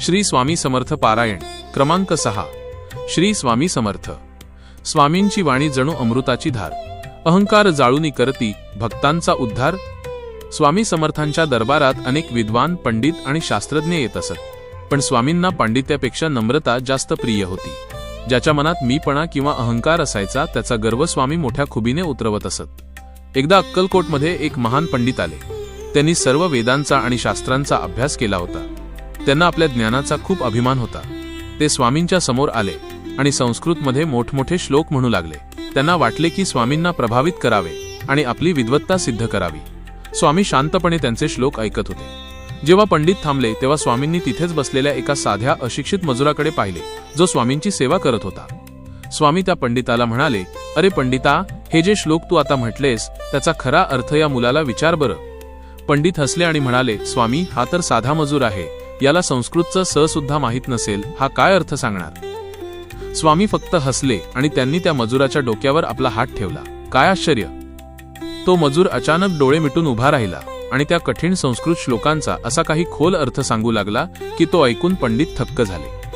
श्री स्वामी समर्थ पारायण क्रमांक सहा. श्री स्वामी समर्थ. स्वामींची वाणी जणू अमृताची धार. अहंकार जाळूनी करती भक्तांचा उद्धार. स्वामी समर्थांच्या दरबारात अनेक विद्वान पंडित आणि शास्त्रज्ञ येत असत. पण स्वामींना पांडित्यापेक्षा नम्रता जास्त प्रिय होती. ज्याच्या मनात मीपणा किंवा अहंकार असायचा त्याचा गर्व स्वामी मोठ्या खुबीने उतरवत असत. एकदा अक्कलकोटमध्ये एक महान पंडित आले. त्यांनी सर्व वेदांचा आणि शास्त्रांचा अभ्यास केला होता. त्यांना आपल्या ज्ञानाचा खूप अभिमान होता. ते स्वामींच्या समोर आले आणि संस्कृतमध्ये मोठमोठे श्लोक म्हणू लागले. त्यांना वाटले की स्वामींना प्रभावित करावे आणि आपली विद्वत्ता सिद्ध करावी. स्वामी शांतपणे त्यांचे श्लोक ऐकत होते. जेव्हा पंडित थांबले तेव्हा स्वामींनी तिथेच बसलेल्या एका साध्या अशिक्षित मजुराकडे पाहिले जो स्वामींची सेवा करत होता. स्वामी त्या पंडिताला म्हणाले अरे पंडिता हे जे श्लोक तू आता म्हटलेस त्याचा खरा अर्थ या मुलाला विचार बरं. पंडित हसले आणि म्हणाले स्वामी हा तर साधा मजूर आहे. याला संस्कृतचं स सुद्धा माहीत नसेल हा काय अर्थ सांगणार? स्वामी फक्त हसले आणि त्यांनी त्या मजुराच्या डोक्यावर आपला हात ठेवला. काय आश्चर्य? तो मजूर अचानक डोळे मिटून उभा राहिला आणि त्या कठीण संस्कृत श्लोकांचा असा काही खोल अर्थ सांगू लागला की तो ऐकून पंडित थक्क झाले.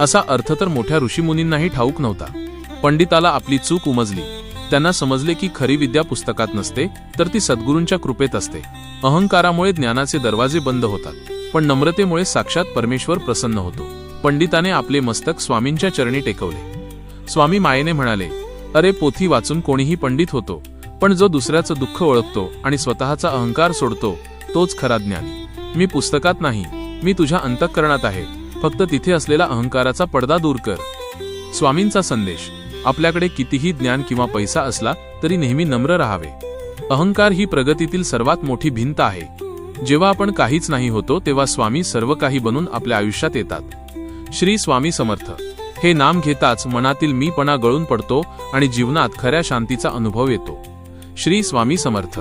असा अर्थ तर मोठ्या ऋषीमुनींनाही ठाऊक नव्हता. पंडिताला आपली चूक उमजली. त्यांना समजले की खरी विद्या पुस्तकात नसते तर ती सद्गुरूंच्या कृपेत असते. अहंकारामुळे ज्ञानाचे दरवाजे बंद होतात. पण नम्रतेमुळे साक्षात परमेश्वर प्रसन्न होतो. पंडिताने आपले मस्तक स्वामींच्या चरणी टेकवले. स्वामी मायेने म्हणाले अरे पोथी वाचून कोणीही पंडित होतो पण जो दुसऱ्याचं दुःख ओळखतो आणि स्वतःचा अहंकार सोडतो तोच खरा ज्ञानी. मी पुस्तकात नाही मी तुझ्या अंतःकरणात आहे फक्त तिथे असलेला अहंकाराचा पडदा दूर कर. स्वामींचा संदेश आपल्याकडे कितीही ज्ञान किंवा पैसा असला तरी नेहमी नम्र राहावे. अहंकार ही प्रगतीतील सर्वात मोठी भिंत आहे. जेव्हा आपण काहीच नाही होतो तेव्हा स्वामी सर्व काही बनून आपल्या आयुष्यात येतात. श्री स्वामी समर्थ. हे नाम घेताच मनातील मीपणा गळून पडतो आणि जीवनात खऱ्या शांतीचा अनुभव येतो. श्री स्वामी समर्थ.